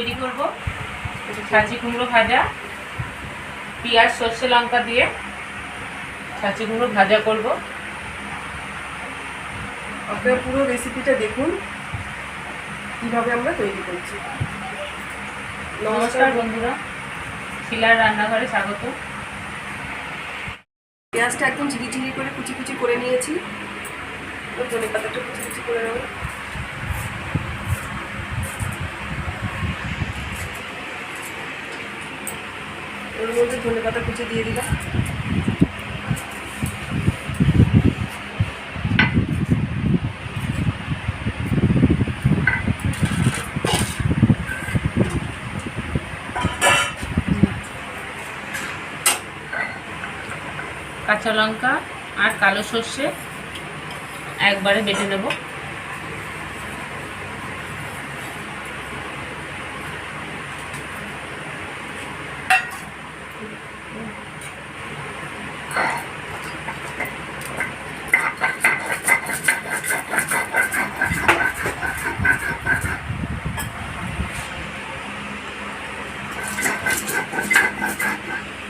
তৈরি করব। ছাঁচি কুমড়ো ভাজা পেঁয়াজ সর্ষে লঙ্কা দিয়ে ছাঁচি কুমড়ো ভাজা করব। আপনারা পুরো রেসিপিটা দেখুন কীভাবে আমরা তৈরি করছি। নমস্কার বন্ধুরা শিলার রান্নাঘরে স্বাগত। পেঁয়াজটা একদম ঝিরি ঝিরি করে কুচি কুচি করে নিয়েছি। ধনে পাতাটা কুচি কুচি করে নেব। ওর মধ্যে ধনে পাতা কুচি দিয়ে দিলাম। কাঁচা লঙ্কা আর কালো সর্ষে একবারে বেটে নেব।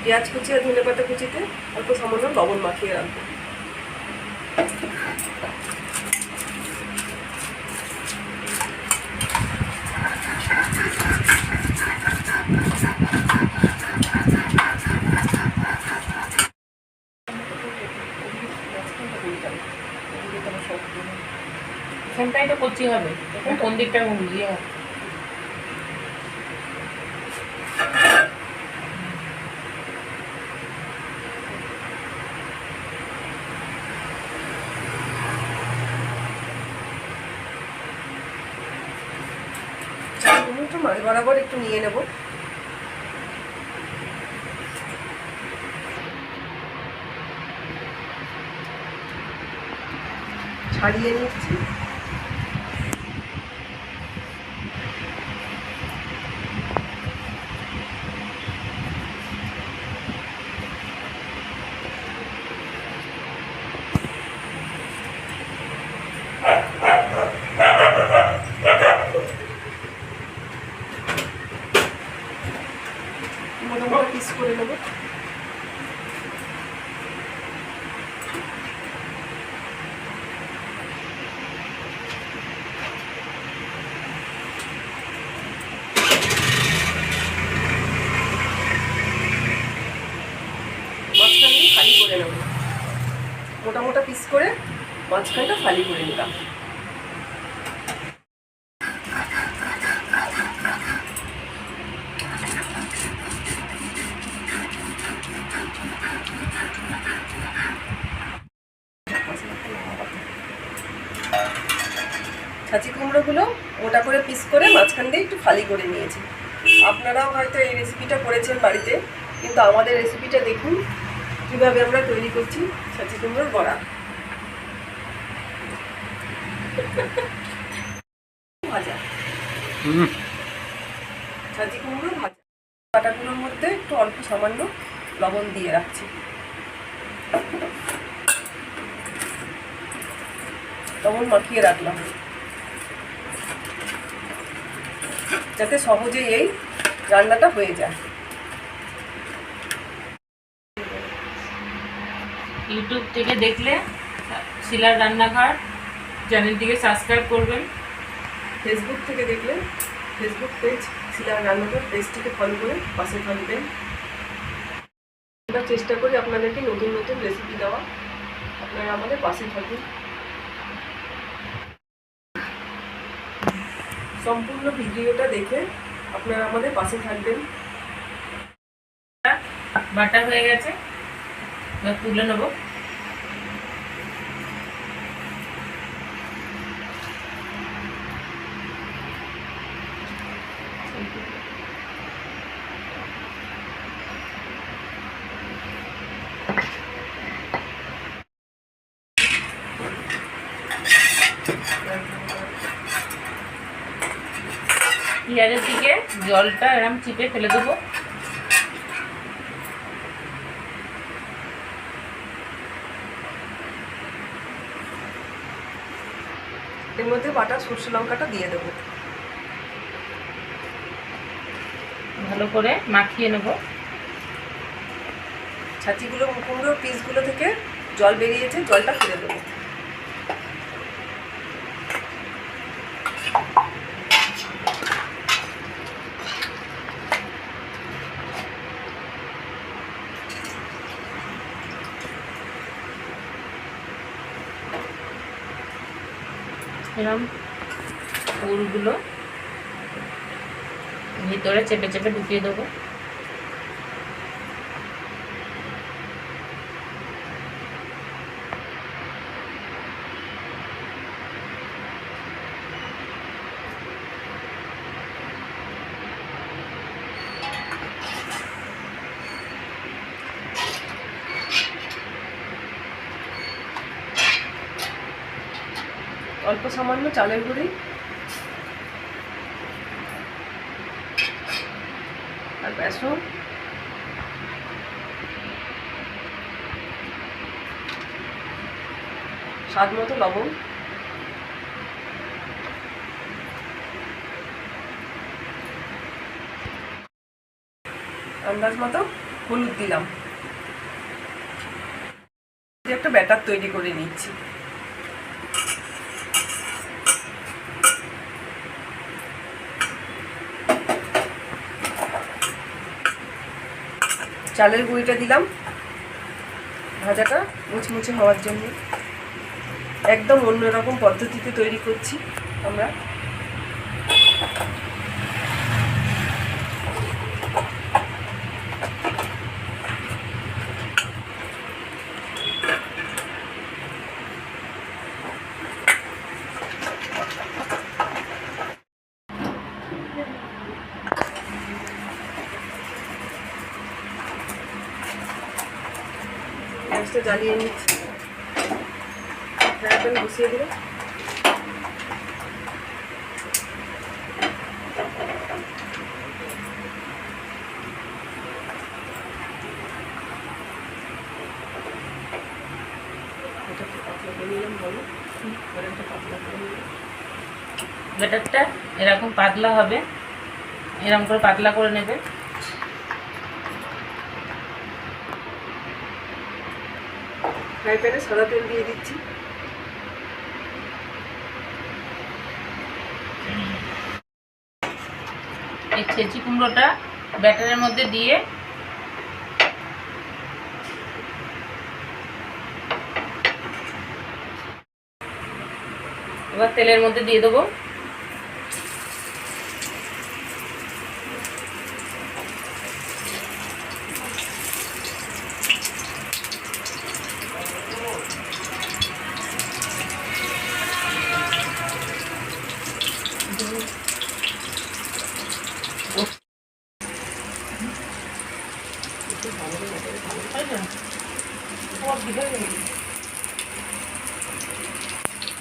পেঁয়াজ কুচি আর ধনে পাতা কুচিতে অল্প সামান্য লবণ মাখিয়ে রাখব। তো হবে। কোন দিকটা ঘুমিয়ে হবে একটু মাছ বরাবর একটু নিয়ে নেব। ছাড়িয়ে নিচ্ছি। মোটামুটি পিস করে নেব। মোটা মোটা পিস করে মাঝখানটা খালি করে নিলাম। ছাঁচি কুমড়োগুলো মোটা করে পিস করে মাঝখান দিয়ে একটু খালি করে নিয়েছি। আপনারাও হয়তো এই রেসিপিটা করেছেন বাড়িতে কিন্তু আমাদের রেসিপিটা দেখুন কীভাবে আমরা তৈরি করছি ছাঁচি কুমড়োর বড়া। ভাজা। ছাঁচি কুমড়ো ভাজা। কাটাগুলোর মধ্যে একটু অল্প সামান্য লবণ দিয়ে রাখছি। লবণ মাখিয়ে রাখলাম। যাতে সহজেই এই রান্নাটা হয়ে যায়। ইউটিউব থেকে দেখলে শিলার রান্নাঘর চ্যানেলটিকে সাবস্ক্রাইব করবেন। ফেসবুক থেকে দেখলে ফেসবুক পেজ সিলার রান্নাঘর পেজটিকে ফলো করে পাশে থাকবেন। আমরা চেষ্টা করি আপনাদেরকে নতুন নতুন রেসিপি দেওয়া আপনারা আমাদের পাশে থাকুন। সম্পূর্ণ ভিডিওটা দেখে আপনারা আমাদের পাশে থাকবেন। বাটা হয়ে গেছে তুলে নেব। পেঁয়াজের দিকে জলটা এরম চিপে ফেলে দেবো। এর মধ্যে বাটা সর্ষে লঙ্কাটা দিয়ে দেবো। ভালো করে মাখিয়ে নেব। ছাতিগুলো কুমড়োর পিসগুলো থেকে জল বেরিয়েছে জলটা ফেলে দেবো। এরকম ফুলগুলো। ভিতরে চেপে চেপে ঢুকিয়ে দেবো। অল্প সামান্য চালের গুঁড়ি। আর বেসন। স্বাদ মতো লবণ। আন্দাজ মতো হলুদ দিলাম। একটা ব্যাটার তৈরি করে নিচ্ছি। চালের গুঁড়িটা দিলাম। ভাজাটা মুচমুচে হওয়ার জন্য। একদম অন্যরকম পদ্ধতিতে তৈরি করছি আমরা। গ্যাসটা জ্বালিয়ে নিচ্ছি। ফ্রাই প্যান বসিয়ে নিলাম ব্যাটারটা এরকম পাতলা হবে। এরকম করে পাতলা করে নেবে। ফ্রাই প্যানে সাদা তেল দিয়ে দিচ্ছি। এই ছেঁচি কুমড়োটা ব্যাটারের মধ্যে দিয়ে এবার তেলের মধ্যে দিয়ে দেবো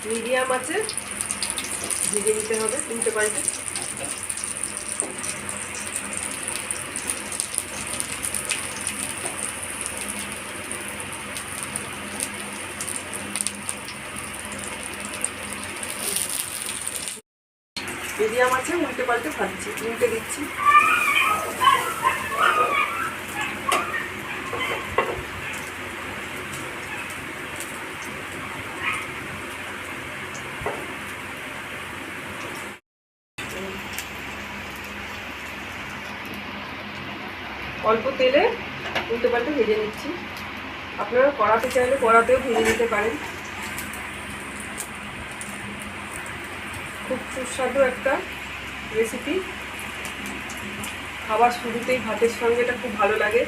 মিডিয়াম আছে ভেজে তিনটে পাল্টে মিডিয়াম আছে উল্টে পাল্টে ভাজছি উল্টে দিচ্ছি। অল্প তেলে উল্টে পাল্টে ভেজে নিচ্ছি। আপনারা কড়াতে চাইলে কড়াতেও ভেজে নিতে পারেন। খুব সুস্বাদু একটা রেসিপি খাবার শুরুতেই ভাতের সঙ্গে এটা খুব ভালো লাগে।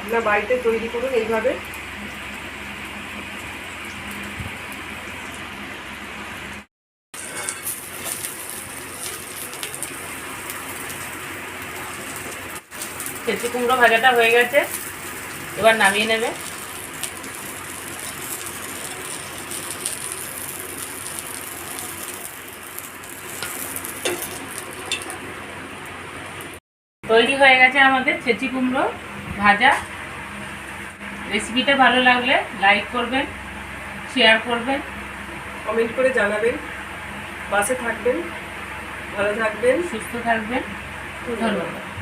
আপনার বাড়িতে তৈরি করুন এইভাবে। ছেঁচি কুমড়ো ভাজাটা হয়ে গেছে। এবার নামিয়ে নেবে। তৈরি হয়ে গেছে আমাদের ছেঁচি কুমড়ো ভাজা। রেসিপিটা ভালো লাগলে লাইক করবেন শেয়ার করবেন। কমেন্ট করে জানাবেন। পাশে থাকবেন ভালো থাকবেন। সুস্থ থাকবেন। ধন্যবাদ।